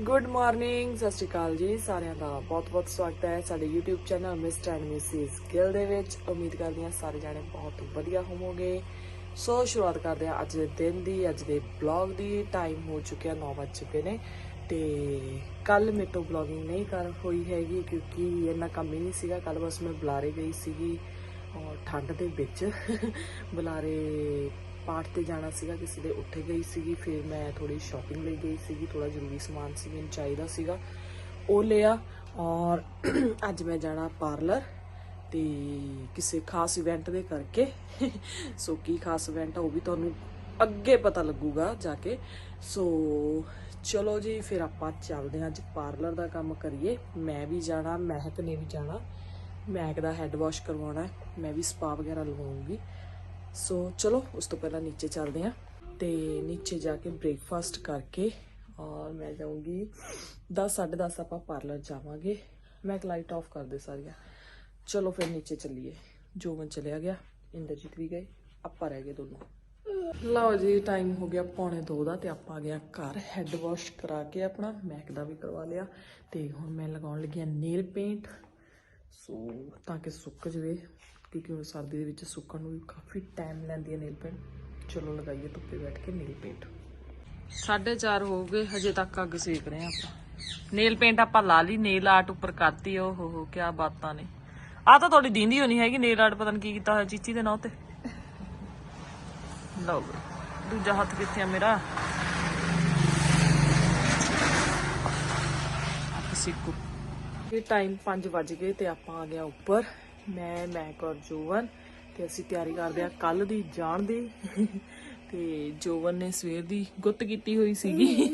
Good morning ਸਤਿ ਸ਼੍ਰੀ ਅਕਾਲ ਜੀ, ਸਾਰਿਆਂ ਦਾ ਬਹੁਤ-ਬਹੁਤ ਸਵਾਗਤ ਹੈ ਸਾਡੇ YouTube channel Mr and Mrs Gill ਦੇ ਵਿੱਚ। ਉਮੀਦ ਕਰਦੀ ਹਾਂ ਸਾਰੇ ਜਾਣੇ ਬਹੁਤ ਵਧੀਆ ਹੋਵੋਗੇ। ਸੋ ਸ਼ੁਰੂਆਤ ਕਰਦੇ ਹਾਂ ਅੱਜ ਦੇ ਦਿਨ ਦੀ, ਅੱਜ ਦੇ ਬਲੌਗ ਦੀ। ਟਾਈਮ ਹੋ ਚੁੱਕਿਆ 9 ਵੱਜ ਚੁੱਕੇ ਨੇ ਤੇ ਕੱਲ ਮੇਰੇ ਤੋਂ ਬਲੌਗਿੰਗ ਨਹੀਂ ਕਰ ਹੋਈ ਹੈਗੀ ਕਿਉਂਕਿ ਇੰਨਾ ਕੰਮ ਹੀ ਨਹੀਂ ਸੀਗਾ। ਕੱਲ ਬਸ ਮੈਂ ਬੁਲਾਰੇ ਗਈ ਸੀਗੀ ਔਰ ਠੰਡ ਦੇ ਵਿੱਚ ਬੁਲਾਰੇ ਪਾਠ ਤੇ ਜਾਣਾ ਸੀਗਾ, ਕਿਸੇ ਦੇ ਉੱਠੇ ਗਈ ਸੀਗੀ, ਫਿਰ ਮੈਂ ਥੋੜੀ ਸ਼ਾਪਿੰਗ ਲਈ ਗਈ ਸੀਗੀ ਥੋੜਾ ਜ਼ਰੂਰੀ ਸਮਾਨ ਸੀ, ਮੈਨੂੰ ਚਾਹੀਦਾ ਸੀਗਾ। ਉਹ ਲਿਆ ਔਰ ਅੱਜ ਮੈਂ ਜਾਣਾ ਪਾਰਲਰ ਤੇ ਕਿਸੇ ਖਾਸ ਇਵੈਂਟ ਦੇ ਕਰਕੇ। ਸੋ ਕੀ ਖਾਸ ਇਵੈਂਟ ਆ ਉਹ ਵੀ ਤੁਹਾਨੂੰ ਅੱਗੇ ਪਤਾ ਲੱਗੂਗਾ ਜਾ ਕੇ। ਸੋ ਚਲੋ ਜੀ, ਫਿਰ ਆਪਾਂ ਚੱਲਦੇ ਹਾਂ ਅੱਜ ਪਾਰਲਰ ਦਾ ਕੰਮ ਕਰੀਏ। ਮੈਂ ਵੀ ਜਾਣਾ, ਮਹਿਕ ਨੇ ਵੀ ਜਾਣਾ। ਮਹਿਕ ਦਾ ਹੈਡ ਵਾਸ਼ ਕਰਵਾਉਣਾ, ਮੈਂ ਵੀ ਸਪਾ ਵਗੈਰਾ ਲਵਾਉਂਗੀ। ਸੋ ਚਲੋ, ਉਸ ਤੋਂ ਪਹਿਲਾਂ ਨੀਚੇ ਚੱਲਦੇ ਹਾਂ ਤੇ ਨੀਚੇ ਜਾ ਕੇ ਬ੍ਰੇਕਫਾਸਟ ਕਰਕੇ, ਔਰ ਮੈਂ ਜਾਊਂਗੀ 10 10:30 ਆਪਾਂ ਪਾਰਲਰ ਜਾਵਾਂਗੇ। ਮੈਂ ਲਾਈਟ ਆਫ ਕਰ ਦੇ ਸਾਰੀਆਂ। ਚਲੋ, ਫਿਰ ਨੀਚੇ ਚੱਲੀਏ। ਜੋਵਨ ਚਲਿਆ ਗਿਆ, ਇੰਦਰਜੀਤ ਵੀ ਗਏ, ਆਪਾਂ ਰਹਿ ਗਏ ਦੋਨੋਂ। ਲਓ ਜੀ ਟਾਈਮ ਹੋ ਗਿਆ ਪੌਣੇ 2 ਦਾ ਤੇ ਆਪਾਂ ਆ ਗਿਆ ਘਰ। ਹੈਡ ਵਾਸ਼ ਕਰਾ ਕੇ ਆਪਣਾ ਮੈਕ ਦਾ ਵੀ ਕਰਵਾ ਲਿਆ। ਤੇ ਹੁਣ ਮੈਂ ਲਗਾਉਣ ਲੱਗੀ ਆ ਨੇਲ ਪੇਂਟ ਸੋ ਤਾਂ ਕਿ ਸੁੱਕ ਜਵੇ। ਕਿਉਂਕਿ ਹੁਣ ਸਰਦੀ ਦੇ ਵਿੱਚ ਸੁੱਕਣ ਨੂੰ ਵੀ ਕਾਫੀ ਟਾਈਮ ਲੈਂਦੀ ਹੈ ਨੇਲ ਪੇਂਟ ਚਲੋ ਲਗਾਈਏ ਧੁੱਪੇ ਬੈਠ ਕੇ ਨੇਲ ਪੇਂਟ 4:30 ਹੋ ਗਏ, ਹਜੇ ਤੱਕ ਅੱਗ ਸੇਕ ਰਹੇ ਆਪਾਂ। ਨੇਲ ਪੇਂਟ ਆਪਾਂ ਲਾ ਲਈ, ਨੇਲ ਆਰਟ ਉੱਪਰ ਕਰਤੀ ਓ ਹੋ ਹੋ ਕੀ ਬਾਤਾਂ ਨੇ। ਆ ਤਾਂ ਤੁਹਾਡੀ ਦੀਂਦੀ ਹੋਣੀ ਹੈਗੀ, ਨੇਲ ਆਰਟ ਪਤਾ ਨਹੀਂ ਕੀ ਕੀਤਾ ਹੋਇਆ, ਚੀਚੀ ਦੇ ਨਾਂ ਤੇ ਲਓ ਦੂਜਾ ਹੱਥ ਕਿੱਥੇ ਆ ਮੇਰਾ? ਸਿੱਕੂ। ਇਹ ਟਾਈਮ 5 ਵੱਜ ਗਏ ਤੇ ਆਪਾਂ ਆ ਗਿਆ ਉੱਪਰ। ਮੈਂ ਮੈਕ ਔਰ ਜੋਵਨ ਤੇ ਅਸੀਂ ਤਿਆਰੀ ਕਰਦੇ ਆ ਕੱਲ ਦੀ ਜਾਣ ਦੀ। ਤੇ ਜੋਵਨ ਨੇ ਸਵੇਰ ਦੀ ਗੁੱਤ ਕੀਤੀ ਹੋਈ ਸੀਗੀ।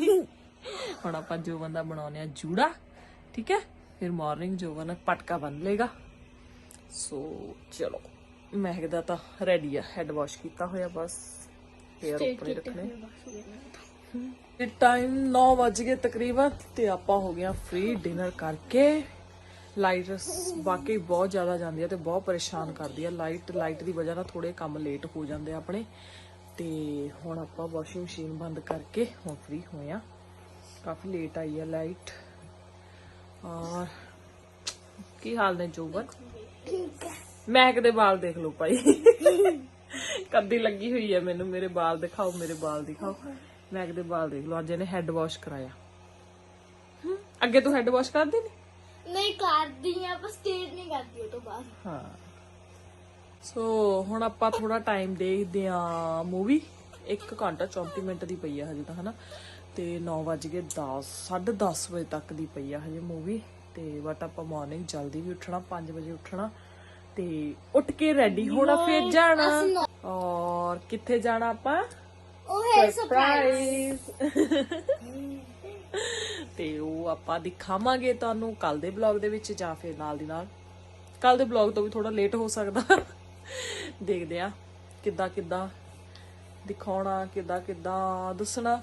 ਹੁਣ ਆਪਾਂ ਜੋਵਨ ਦਾ ਬਣਾਉਨੇ ਆ ਜੂੜਾ ਠੀਕ ਹੈ? ਫਿਰ ਮਾਰਨਿੰਗ ਜੋਵਨ ਪਟਕਾ ਬੰਨ ਲੇਗਾ ਸੋ ਚਲੋ ਮਹਿਕ ਦਾ ਤਾਂ ਰੈਡੀ ਆ ਹੈਡ ਵਾਸ਼ ਕੀਤਾ ਹੋਇਆ ਬਸ। ਹੇਅਰ ਉੱਪਰ ਰੱਖਣੇ। ਤੇ ਟਾਈਮ 9 ਵੱਜ ਗਏ ਤਕਰੀਬਨ ਤੇ ਆਪਾਂ ਹੋ ਗਿਆ ਫ੍ਰੀ ਡਿਨਰ ਕਰਕੇ। ਲਾਈਟ ਵਾਕਈ ਬਹੁਤ ਜ਼ਿਆਦਾ ਜਾਂਦੀ ਹੈ ਤੇ ਬਹੁਤ ਪਰੇਸ਼ਾਨ ਕਰਦੀ ਹੈ ਲਾਈਟ ਲਾਈਟ ਦੀ ਵਜ੍ਹਾ ਨਾਲ ਥੋੜੇ ਕੰਮ ਲੇਟ ਹੋ ਜਾਂਦੇ ਆ ਆਪਣੇ। ਤੇ ਹੁਣ ਆਪਾਂ ਵਾਸ਼ਿੰਗ ਮਸ਼ੀਨ ਬੰਦ ਕਰਕੇ ਹੁਣ ਫ੍ਰੀ ਹੋਏ ਆ। ਕਾਫੀ ਲੇਟ ਆਈ ਹੈ ਲਾਈਟ। ਔਰ ਕੀ ਹਾਲ ਨੇ ਜੋਬਨ? ਮੈਂ ਕਿਤੇ ਵਾਲ ਦੇਖ ਲਓ ਭਾਈ। ਕੱਦੀ ਲੱਗੀ ਹੋਈ ਹੈ ਮੈਨੂੰ। ਮੇਰੇ ਵਾਲ ਦਿਖਾਓ, ਮੇਰੇ ਵਾਲ ਦਿਖਾਓ। ਮੈਂ ਕਿਤੇ ਵਾਲ ਦੇਖ ਲਓ। ਅੱਜ ਇਹਨੇ ਹੈਡ ਵਾਸ਼ ਕਰਾਇਆ। ਅੱਗੇ ਤੂੰ ਹੈਡ ਵਾਸ਼ ਕਰਦੀ ਨਹੀਂ ਨਹੀਂ ਕਰਦੀ ਆ ਪਰ ਸਟੇਟ ਨਹੀਂ ਕਰਦੀ ਉਹ ਤੋਂ ਬਾਅਦ। ਹਾਂ। ਸੋ ਹੁਣ ਆਪਾਂ ਥੋੜਾ ਟਾਈਮ ਦੇਖਦੇ ਆ ਮੂਵੀ 1 ਘੰਟਾ 34 ਮਿੰਟ ਦੀ ਪਈ ਆ ਹਜੇ ਤਾਂ ਹਨਾ? ਤੇ 9 ਵਜ ਗਏ 10 10:30 ਵਜੇ ਤੱਕ ਦੀ ਪਈ ਆ ਹਜੇ ਮੂਵੀ ਤੇ ਬਟ ਆਪਾਂ ਮਾਰਨਿੰਗ ਜਲਦੀ ਵੀ ਉੱਠਣਾ 5 ਵਜੇ ਉੱਠਣਾ। ਤੇ ਉੱਠ ਕੇ ਰੈਡੀ ਹੋਣਾ ਫਿਰ ਜਾਣਾ। ਔਰ ਕਿੱਥੇ ਜਾਣਾ ਆਪਾਂ? ਉਹ ਹੈ ਸਰਪ੍ਰਾਈਜ਼ ਉਹ ਆਪਾਂ ਦਿਖਾਵਾਂਗੇ ਤੁਹਾਨੂੰ ਕੱਲ ਦੇ ਬਲੌਗ ਦੇ ਵਿੱਚ ਜਾਂ ਫਿਰ ਨਾਲ ਦੀ ਨਾਲ। ਕੱਲ ਦੇ ਬਲੌਗ ਤੋਂ ਵੀ ਥੋੜਾ ਲੇਟ ਹੋ ਸਕਦਾ। ਦੇਖਦੇ ਆ ਕਿੱਦਾਂ ਕਿੱਦਾਂ ਦਿਖਾਉਣਾ, ਕਿੱਦਾਂ ਕਿੱਦਾਂ ਦੱਸਣਾ।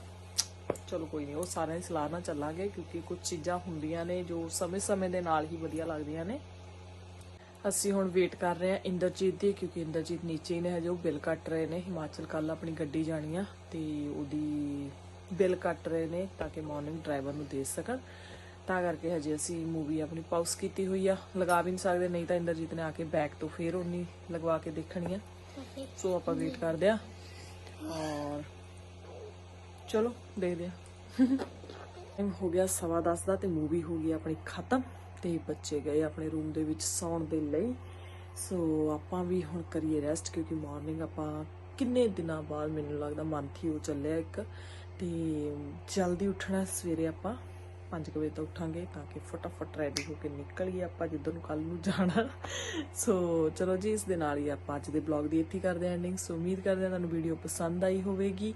ਚਲੋ ਕੋਈ ਨਹੀਂ, ਉਹ ਸਾਰਿਆਂ ਦੀ ਸਲਾਹ ਨਾਲ ਚੱਲਾਂਗੇ ਕਿਉਂਕਿ ਕੁਝ ਚੀਜ਼ਾਂ ਹੁੰਦੀਆਂ ਨੇ ਜੋ ਸਮੇਂ-ਸਮੇਂ ਦੇ ਨਾਲ ਹੀ ਵਧੀਆ ਲੱਗਦੀਆਂ ਨੇ। ਅਸੀਂ ਹੁਣ ਵੇਟ ਕਰ ਰਹੇ ਹਾਂ ਇੰਦਰਜੀਤ ਦੀ ਕਿਉਂਕਿ ਇੰਦਰਜੀਤ ਨੀਚੇ ਹੀ ਨੇ ਹਜੇ, ਉਹ ਬਿੱਲ ਕੱਟ ਰਹੇ ਨੇ। ਹਿਮਾਚਲ ਕੱਲ ਆਪਣੀ ਗੱਡੀ ਜਾਣੀ ਆ ਤੇ ਉਹਦੀ ਬਿੱਲ ਕੱਟ ਰਹੇ ਨੇ ਤਾਂ ਕਿ ਮਾਰਨਿੰਗ ਡਰਾਈਵਰ ਨੂੰ ਦੇ ਸਕਣ। ਤਾਂ ਕਰਕੇ ਹਜੇ ਅਸੀਂ ਮੂਵੀ ਆਪਣੀ ਪਾਉਸ ਕੀਤੀ ਹੋਈ ਆ। ਲਗਾ ਵੀ ਨਹੀਂ ਸਕਦੇ, ਨਹੀਂ ਤਾਂ ਇੰਦਰਜੀਤ ਨੇ ਆ ਕੇ ਬੈਕ ਤੋਂ ਫੇਰ ਉਨੀ ਲਗਵਾ ਕੇ ਦੇਖਣੀ ਆ। ਸੋ ਆਪਾਂ ਵੇਟ ਕਰਦੇ ਆ। ਔਰ ਚਲੋ, ਦੇਖਦੇ ਆ। ਟਾਈਮ ਹੋ ਗਿਆ ਸਵਾ ਦਸ ਦਾ ਤੇ ਮੂਵੀ ਹੋ ਗਈ ਆਪਣੀ ਖਤਮ ਤੇ ਬੱਚੇ ਗਏ ਆਪਣੇ ਰੂਮ ਦੇ ਵਿੱਚ ਸੌਣ ਦੇ ਲਈ। ਸੋ ਆਪਾਂ ਵੀ ਹੁਣ ਕਰੀਏ ਰੈਸਟ ਕਿਉਂਕਿ ਮਾਰਨਿੰਗ ਆਪਾਂ ਕਿੰਨੇ ਦਿਨਾਂ ਬਾਅਦ ਮੈਨੂੰ ਲੱਗਦਾ ਮੰਥ ਹੀ ਉਹ ਚੱਲਿਆ ਇੱਕ। ਤੇ ਜਲਦੀ ਉੱਠਣਾ ਸਵੇਰੇ ਆਪਾਂ 5 ਵਜੇ ਤੋਂ ਉੱਠਾਂਗੇ ਤਾਂ ਕਿ ਫਟਾਫਟ ਰੈਡੀ ਹੋ ਕੇ ਨਿਕਲੀਏ ਆਪਾਂ ਜਿੱਧਰ ਨੂੰ ਕੱਲ ਨੂੰ ਜਾਣਾ। ਸੋ ਚਲੋ ਜੀ, ਇਸ ਦੇ ਨਾਲ ਹੀ ਆਪਾਂ ਅੱਜ ਦੇ ਬਲੌਗ ਦੀ ਇੱਥੇ ਕਰਦੇ ਹਾਂ ਐਂਡਿੰਗ ਸੋ ਉਮੀਦ ਕਰਦੇ ਹਾਂ ਤੁਹਾਨੂੰ ਵੀਡੀਓ ਪਸੰਦ ਆਈ ਹੋਵੇਗੀ।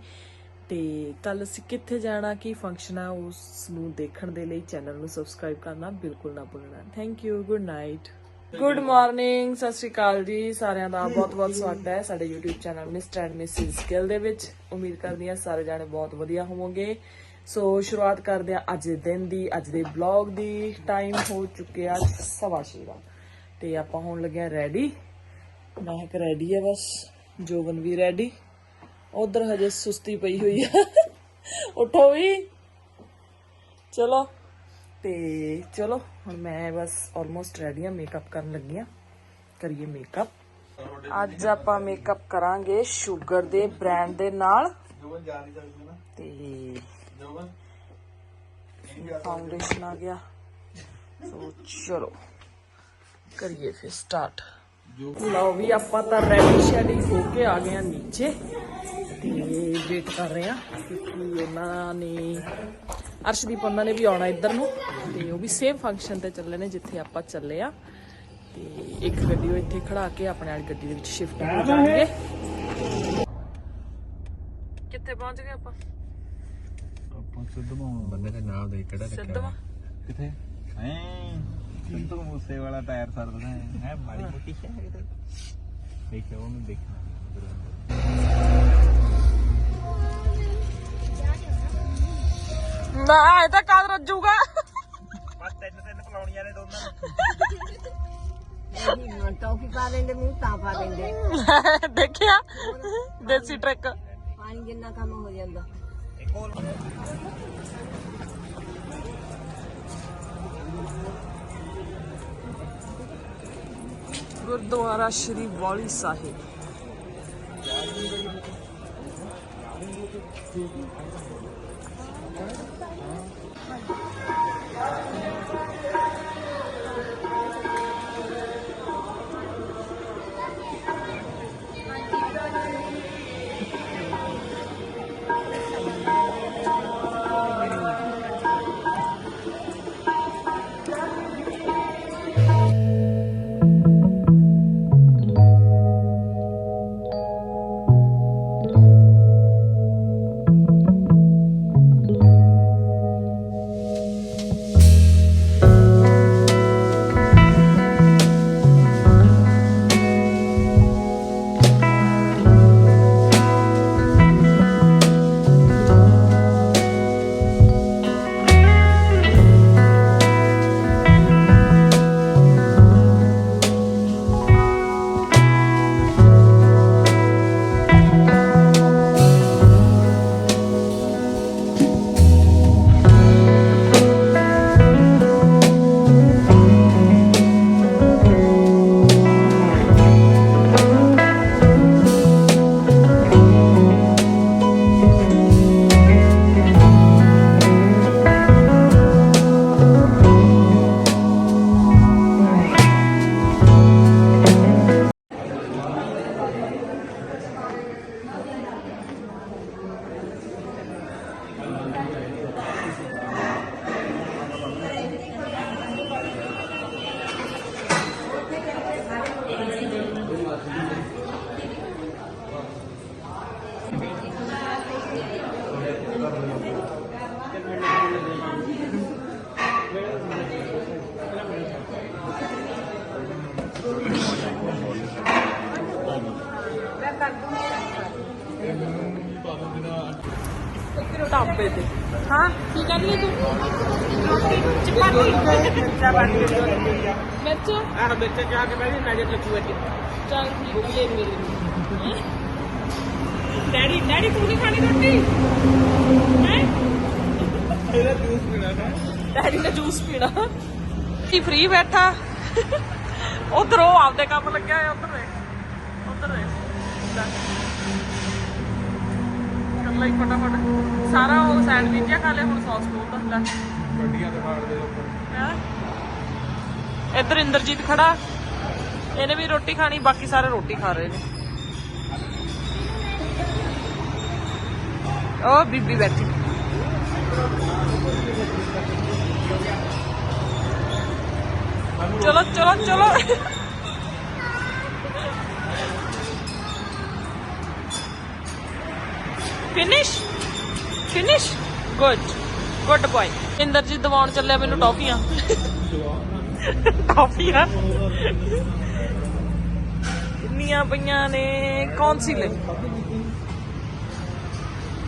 ਤੇ ਕੱਲ ਅਸੀਂ ਕਿੱਥੇ ਜਾਣਾ, ਕੀ ਫੰਕਸ਼ਨ ਆ, ਉਸ ਨੂੰ ਦੇਖਣ ਦੇ ਲਈ ਚੈਨਲ ਨੂੰ ਸਬਸਕ੍ਰਾਈਬ ਕਰਨਾ ਬਿਲਕੁਲ ਨਾ ਭੁੱਲਣਾ। Thank you good night good morning ਸਤਿ ਸ਼੍ਰੀ ਅਕਾਲ ਜੀ। ਸਾਰਿਆਂ ਦਾ ਬਹੁਤ-ਬਹੁਤ ਸਵਾਗਤ ਹੈ ਸਾਡੇ YouTube channel Mr and Mrs Gill ਦੇ ਵਿੱਚ। ਉਮੀਦ ਕਰਦੀ ਹਾਂ ਸਾਰੇ ਜਾਣੇ ਬਹੁਤ ਵਧੀਆ ਹੋਵੋਗੇ। ਸੋ ਸ਼ੁਰੂਆਤ ਕਰਦੇ ਹਾਂ ਅੱਜ ਦੇ ਦਿਨ ਦੀ, ਅੱਜ ਦੇ ਵਲੌਗ ਦੀ। ਟਾਈਮ ਹੋ ਚੁੱਕਿਆ ਸਵਾ ਛੇ ਦਾ। ਤੇ ਆਪਾਂ ਹੋਣ ਲੱਗੇ ਆ ਰੈਡੀ ਮੈਂ ਕਿ ਰੈਡੀ ਹੈ ਬਸ। ਜੋਵਨ ਵੀ ਰੈਡੀ ਉਧਰ ਹਜੇ ਸੁਸਤੀ ਪਈ ਹੋਈ ਆ। ਉਠੋ ਵੀ। ਚਲੋ। ਤੇ ਚਲੋ ਹੁਣ ਮੈਂ ਬਸ ਆਲਮੋਸਟ ਰੈਡੀ ਆ ਮੇਕਅਪ ਕਰਨ ਲੱਗੀ ਆ ਕਰੀਏ ਮੇਕਅਪ ਅੱਜ ਆਪਾਂ ਮੇਕਅਪ ਕਰਾਂਗੇ ਸ਼ੂਗਰ ਦੇ ਬ੍ਰਾਂਡ ਦੇ ਨਾਲ ਜੋਬਨ ਜਾ ਨਹੀਂ ਸਕਦੀ ਨਾ ਤੇ ਜੋਬਨ ਫਾਊਂਡੇਸ਼ਨ ਆ ਗਿਆ ਸੋ ਚਲੋ ਕਰੀਏ ਫਿਰ ਸਟਾਰਟ ਲਓ ਵੀ ਆਪਾਂ ਤਾਂ ਰੈਡੀ ਸ਼ੈਡੀ ਹੋ ਕੇ ਆ ਗਏ ਆ ਨੀਚੇ ਤੇ ਵੇਟ ਕਰ ਰਹੇ ਆ ਕਿਉਂਕਿ ਉਹਨਾਂ ਨੇ ਅਰਸ਼ਦੀਪ ਉਹਨਾਂ ਨੇ ਵੀ ਆਉਣਾ ਇੱਧਰ ਨੂੰ। ਤੇ ਉਹ ਵੀ ਸੇਮ ਫੰਕਸ਼ਨ ਤੇ ਚੱਲੇ ਨੇ ਜਿੱਥੇ ਆਪਾਂ ਚੱਲੇ ਆ। ਤੇ ਇੱਕ ਗੱਡੀ ਉਹ ਇੱਥੇ ਖੜਾ ਕੇ ਆਪਣੇ ਵਾਲੀ ਗੱਡੀ ਦੇ ਵਿੱਚ ਸ਼ਿਫਟ ਹੋ ਜਾਣਗੇ। ਕਿੱਥੇ ਪਹੁੰਚ ਗਏ ਆਪਾਂ? ਆਪਾਂ ਸਿੱਧਵਾਂ ਬੰਦੇ ਦਾ ਨਾਮ ਦੇ ਕਿਹੜਾ ਸਿੱਧਵਾਂ ਕਿੱਥੇ? ਐ ਸਿੰਧੂ ਮੂਸੇ ਵਾਲਾ ਟਾਇਰ ਸਰਦਾ ਹੈ। ਮਾੜੀ ਮੋਟੀ ਸ਼ਹਿਰ ਦੇਖਿਓ ਉਹਨੂੰ ਦੇਖਣਾ। ਮੈਂ ਇਹ ਤਾਂ ਕਾਦ ਰੱਜੂਗਾ? ਬਸ ਤਿੰਨ ਤਿੰਨ ਪਲਾਉਣੀਆਂ ਨੇ ਦੋਨਾਂ ਨੂੰ। ਟੌਫੀ ਪਾ ਦਿੰਦੇ ਮੂੰਹ ਤਾਂ ਪਾ ਦਿੰਦੇ। ਦੇਖਿਆ ਦੇਸੀ ਟ੍ਰਿਕ ਪਾਣੀ ਜਿੰਨਾ ਕੰਮ ਹੋ ਜਾਂਦਾ। ਇੱਕ ਹੋਰ। ਗੁਰਦੁਆਰਾ ਸ਼੍ਰੀ ਵਾਲੀ ਸਾਹਿਬ। Đó. ਢਾਬੇ ਤੇ। ਹਾਂ ਕੀ ਕਹਿੰਦੀ ਹੈ ਤੂੰ? ਰੋਟੀ ਚਪਾਤੀ। ਮਿਰਚ? ਆਹ ਵਿੱਚ ਜਾ ਕੇ ਬੈਠੀ ਨਜ਼ਰ ਲੱਗੂ ਇੱਥੇ ਚੱਲ ਠੀਕ ਆ, ਲੈ ਮੇਰੇ। ਲਈ। ਡੈਡੀ ਡੈਡੀ ਤੂੰ ਨਹੀਂ ਖਾਣੀ ਰੋਟੀ? ਹੈ? ਇਹਦਾ ਜੂਸ ਪੀਣਾ ਹੈ। ਡੈਡੀ ਨੇ ਜੂਸ ਪੀਣਾ। ਕੀ ਫ੍ਰੀ ਬੈਠਾ? ਉਧਰ ਉਹ ਆਪਦੇ ਕੰਮ ਲੱਗਿਆ ਹੋਇਆ ਉਧਰ ਉਧਰ ਲਈ ਫਟਾਫਟ। ਸਾਰਾ ਉਹ ਸੈਂਡਵਿਚ ਖਾ ਲਿਆ ਹੁਣ ਸੌਸ ਕੋਲ ਦਾ ਲੈ ਗੱਡੀਆਂ ਤੇ ਫਾੜ ਦੇ ਉੱਪਰ। ਹੈਂ? ਇੱਧਰ ਇੰਦਰਜੀਤ ਖੜਾ। ਇਹਨੇ ਵੀ ਰੋਟੀ ਖਾਣੀ ਬਾਕੀ ਸਾਰੇ ਰੋਟੀ ਖਾ ਰਹੇ ਨੇ। ਉਹ ਬੀਬੀ ਬੈਠੀ। ਚਲੋ ਚਲੋ ਚਲੋ। Finish finish good good boy Inderjit ਦਿਵਾਉਣ ਚੱਲਿਆ ਮੈਨੂੰ ਟੌਫੀਆਂ। ਟੌਫੀਆਂ? ਕਿੰਨੀਆਂ ਪਈਆਂ ਨੇ? ਕੌਣ ਸੀ ਲੈ?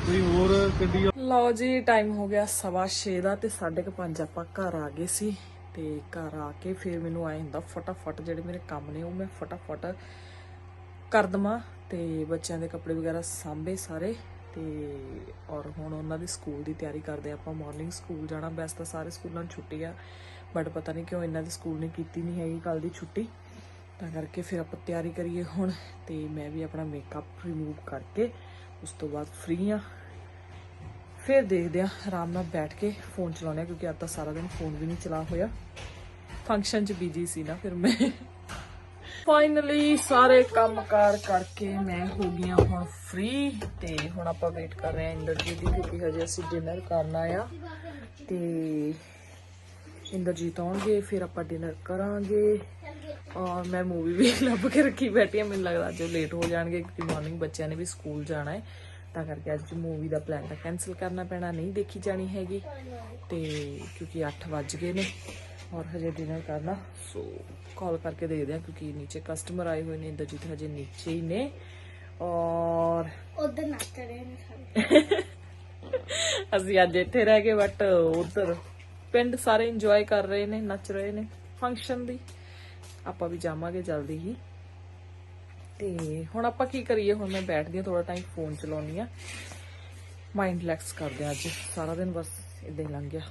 ਕੋਈ ਹੋਰ ਗੱਡੀ ਲਓ ਜੀ ਟਾਈਮ ਹੋ ਗਿਆ ਸਵਾ ਛੇ ਦਾ ਤੇ 5:30 ਆਪਾਂ ਘਰ ਆ ਗਏ ਸੀ ਤੇ ਘਰ ਆ ਕੇ ਫਿਰ ਮੈਨੂੰ ਆਏ ਹੁੰਦਾ ਫਟਾਫਟ ਜਿਹੜੇ ਮੇਰੇ ਕੰਮ ਨੇ ਉਹ ਮੈਂ ਫਟਾਫਟ ਕਰ ਦਵਾਂ ਤੇ ਬੱਚਿਆਂ ਦੇ ਕੱਪੜੇ ਵਗੈਰਾ ਸਾਂਭੇ ਸਾਰੇ। ਤੇ ਔਰ ਹੁਣ ਉਹਨਾਂ ਦੀ ਸਕੂਲ ਦੀ ਤਿਆਰੀ ਕਰਦੇ ਆ, ਆਪਾਂ ਮਾਰਨਿੰਗ ਸਕੂਲ ਜਾਣਾ, ਵੈਸੇ ਤਾਂ ਸਾਰੇ ਸਕੂਲਾਂ ਨੂੰ ਛੁੱਟੀ ਆ ਬਟ ਪਤਾ ਨਹੀਂ ਕਿਉਂ ਇਹਨਾਂ ਦੇ ਸਕੂਲ ਨੇ ਕੀਤੀ ਨਹੀਂ ਹੈਗੀ ਕੱਲ ਦੀ ਛੁੱਟੀ, ਤਾਂ ਕਰਕੇ ਫਿਰ ਆਪਾਂ ਤਿਆਰੀ ਕਰੀਏ ਹੁਣ, ਤੇ ਮੈਂ ਵੀ ਆਪਣਾ ਮੇਕਅਪ ਰਿਮੂਵ ਕਰਕੇ ਉਸ ਤੋਂ ਬਾਅਦ ਫ੍ਰੀ ਆ। ਫਿਰ ਦੇਖਦੇ ਆ, ਆਰਾਮ ਨਾਲ ਬੈਠ ਕੇ ਫੋਨ ਚਲਾਉਣੇ ਕਿਉਂਕਿ ਅੱਜ ਤਾਂ ਸਾਰਾ ਦਿਨ ਫੋਨ ਵੀ ਨਹੀਂ ਚਲਾ ਹੋਇਆ। ਫੰਕਸ਼ਨ 'ਚ ਬਿਜ਼ੀ ਸੀ ਨਾ ਫਿਰ ਮੈਂ। ਫਾਈਨਲੀ ਸਾਰੇ ਕੰਮ ਕਾਰ ਕਰਕੇ ਮੈਂ ਹੋ ਗਈ ਹਾਂ ਹੁਣ ਫ੍ਰੀ ਤੇ ਹੁਣ ਆਪਾਂ ਵੇਟ ਕਰ ਰਹੇ ਹਾਂ ਇੰਦਰਜੀਤ ਦੀ ਕਿਉਂਕਿ ਹਜੇ ਅਸੀਂ ਡਿਨਰ ਕਰਨਾ ਆ ਤੇ ਇੰਦਰਜੀਤ ਆਉਣਗੇ, ਫਿਰ ਆਪਾਂ ਡਿਨਰ ਕਰਾਂਗੇ। ਔਰ ਮੈਂ ਮੂਵੀ ਵੀ ਲੱਭ ਕੇ ਰੱਖੀ ਬੈਠੀ ਹਾਂ, ਮੈਨੂੰ ਲੱਗਦਾ ਅੱਜ ਲੇਟ ਹੋ ਜਾਣਗੇ ਕਿਉਂਕਿ ਮਾਰਨਿੰਗ ਬੱਚਿਆਂ ਨੇ ਵੀ ਸਕੂਲ ਜਾਣਾ ਹੈ। ਤਾਂ ਕਰਕੇ ਅੱਜ ਮੂਵੀ ਦਾ ਪਲਾਨ ਤਾਂ ਕੈਨਸਲ ਕਰਨਾ ਪੈਣਾ, ਨਹੀਂ ਦੇਖੀ ਜਾਣੀ ਹੈਗੀ। ਤੇ ਕਿਉਂਕਿ 8 ਵੱਜ ਗਏ ਨੇ। ਔਰ ਹਜੇ ਡਿਨਰ ਕਰਨਾ। ਸੋ ਕਾਲ ਕਰਕੇ ਦੇਖਦੇ ਹਾਂ ਕਿਉਂਕਿ ਨੀਚੇ ਕਸਟਮਰ ਆਏ ਹੋਏ ਨੇ ਇੰਦਰਜੀਤ ਹਜੇ ਨੀਚੇ ਹੀ ਨੇ। ਔਰ ਉਧਰ ਨੱਚ ਰਹੇ ਨੇ ਸਾਰੇ। ਅਸੀਂ ਅੱਜ ਇੱਥੇ ਰਹਿ ਗਏ ਬਟ ਉਧਰ ਪਿੰਡ ਸਾਰੇ ਇੰਜੋਏ ਕਰ ਰਹੇ ਨੇ ਨੱਚ ਰਹੇ ਨੇ ਫੰਕਸ਼ਨ ਦੀ। ਆਪਾਂ ਵੀ ਜਾਵਾਂਗੇ ਜਲਦੀ ਹੀ। ਤੇ ਹੁਣ ਆਪਾਂ ਕੀ ਕਰੀਏ? ਹੁਣ ਮੈਂ ਬੈਠਦੀ ਹਾਂ ਥੋੜਾ ਟਾਈਮ ਫੋਨ ਚਲਾਉਣੀ ਆ ਮਾਈਂਡ ਰਿਲੈਕਸ ਕਰਦੇ ਹਾਂ ਅੱਜ। ਸਾਰਾ ਦਿਨ ਬਸ ਇਦਾਂ ਹੀ ਲੰਘ ਗਿਆ।